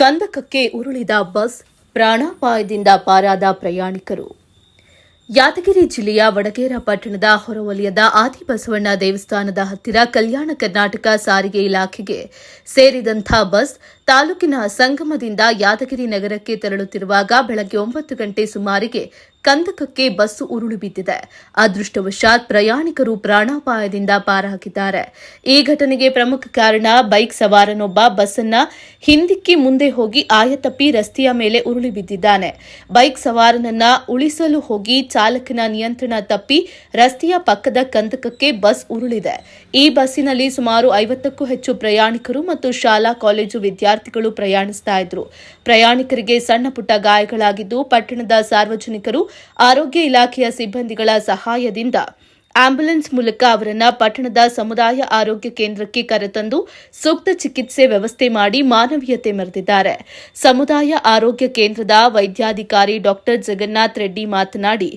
ಕಂದಕಕ್ಕೆ ಉರುಳಿದ bus ಪ್ರಾಣಾಪಾಯದಿಂದ ಪಾರಾದ ಪ್ರಯಾಣಿಕರು. ಯಾದಗಿರಿ ಜಿಲ್ಲೆಯ ವಡಗೇರ ಪಟ್ಟಣದ ಹೊರವಲಯದ ಆದಿಬಸವಣ್ಣ ದೇವಸ್ಥಾನದ ಹತ್ತಿರ ಕಲ್ಯಾಣ ಕರ್ನಾಟಕ ಸಾರಿಗೆ ಇಲಾಖೆಗೆ ಸೇರಿದಂಥ ಬಸ್ ತಾಲೂಕಿನ ಸಂಗಮದಿಂದ ಯಾದಗಿರಿ ನಗರಕ್ಕೆ ತೆರಳುತ್ತಿರುವಾಗ ಬೆಳಗ್ಗೆ ಒಂಬತ್ತು ಗಂಟೆ ಸುಮಾರಿಗೆ ಕಂದಕಕ್ಕೆ ಬಸ್ಸು ಉರುಳು ಬಿದ್ದಿದೆ. ಅದೃಷ್ಟವಶಾತ್ ಪ್ರಯಾಣಿಕರು ಪ್ರಾಣಾಪಾಯದಿಂದ ಪಾರಾಗಿದ್ದಾರೆ. ಈ ಘಟನೆಗೆ ಪ್ರಮುಖ ಕಾರಣ ಬೈಕ್ ಸವಾರನೊಬ್ಬ ಬಸ್ಸನ್ನ ಹಿಂದಿಕ್ಕಿ ಮುಂದೆ ಹೋಗಿ ಆಯತಪ್ಪಿ ರಸ್ತೆಯ ಮೇಲೆ ಉರುಳಿ ಬಿದ್ದಿದ್ದಾನೆ. ಬೈಕ್ ಸವಾರನನ್ನ ಉಳಿಸಲು ಹೋಗಿ ಚಾಲಕನ ನಿಯಂತ್ರಣ ತಪ್ಪಿ ರಸ್ತೆಯ ಪಕ್ಕದ ಕಂದಕಕ್ಕೆ ಬಸ್ ಉರುಳಿದೆ. ಈ ಬಸ್ಸಿನಲ್ಲಿ ಸುಮಾರು ಐವತ್ತಕ್ಕೂ ಹೆಚ್ಚು ಪ್ರಯಾಣಿಕರು ಮತ್ತು ಶಾಲಾ, ಕಾಲೇಜು ವಿದ್ಯಾರ್ಥಿಗಳು ಪ್ರಯಾಣಿಸ್ತಾ ಇದ್ರು. ಪ್ರಯಾಣಿಕರಿಗೆ ಸಣ್ಣ ಪುಟ್ಟ ಗಾಯಗಳಾಗಿದ್ದು, ಪಟ್ಟಣದ ಸಾರ್ವಜನಿಕರು, ಆರೋಗ್ಯ ಇಲಾಖೆಯ ಸಿಬ್ಬಂದಿಗಳ ಸಹಾಯದಿಂದ ಆಂಬ್ಯುಲೆನ್ಸ್ ಮೂಲಕ ಅವರನ್ನ ಪಟ್ಟಣದ ಸಮುದಾಯ ಆರೋಗ್ಯ ಕೇಂದ್ರಕ್ಕೆ ಕರೆತಂದು ಸೂಕ್ತ ಚಿಕಿತ್ಸೆ ವ್ಯವಸ್ಥೆ ಮಾಡಿ ಮಾನವೀಯತೆ ಮೆರೆದಿದ್ದಾರೆ ಸಮುದಾಯ ಆರೋಗ್ಯ ಕೇಂದ್ರದ ವೈದ್ಯಾಧಿಕಾರಿ ಡಾಕ್ಟರ್ ಜಗನ್ನಾಥ್ ರೆಡ್ಡಿ ಮಾತನಾಡಿ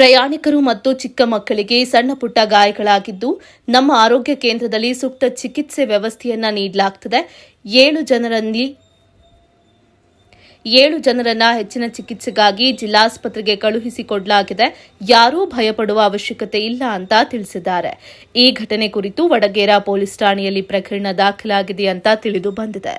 ಪ್ರಯಾಣಿಕರು ಮತ್ತು ಚಿಕ್ಕ ಮಕ್ಕಳಿಗೆ ಸಣ್ಣ ಪುಟ್ಟ ಗಾಯಗಳಾಗಿದ್ದು, ನಮ್ಮ ಆರೋಗ್ಯ ಕೇಂದ್ರದಲ್ಲಿ ಸೂಕ್ತ ಚಿಕಿತ್ಸೆ ವ್ಯವಸ್ಥೆಯನ್ನ ನೀಡಲಾಗುತ್ತದೆ ಏಳು ಜನರಲ್ಲಿ, ಏಳು ಜನರನ್ನ ಹೆಚ್ಚಿನ ಚಿಕಿತ್ಸೆಗಾಗಿ ಜಿಲ್ಲಾಸ್ಪತ್ರೆಗೆ ಕಳುಹಿಸಿಕೊಡಲಾಗಿದೆ. ಯಾರೂ ಭಯಪಡುವ ಅವಶ್ಯಕತೆ ಇಲ್ಲ ಅಂತ ತಿಳಿಸಿದ್ದಾರೆ. ಈ ಘಟನೆ ಕುರಿತು ವಡಗೇರ ಪೊಲೀಸ್ ಠಾಣೆಯಲ್ಲಿ ಪ್ರಕರಣ ದಾಖಲಾಗಿದೆ ಅಂತ ತಿಳಿದು ಬಂದಿದೆ.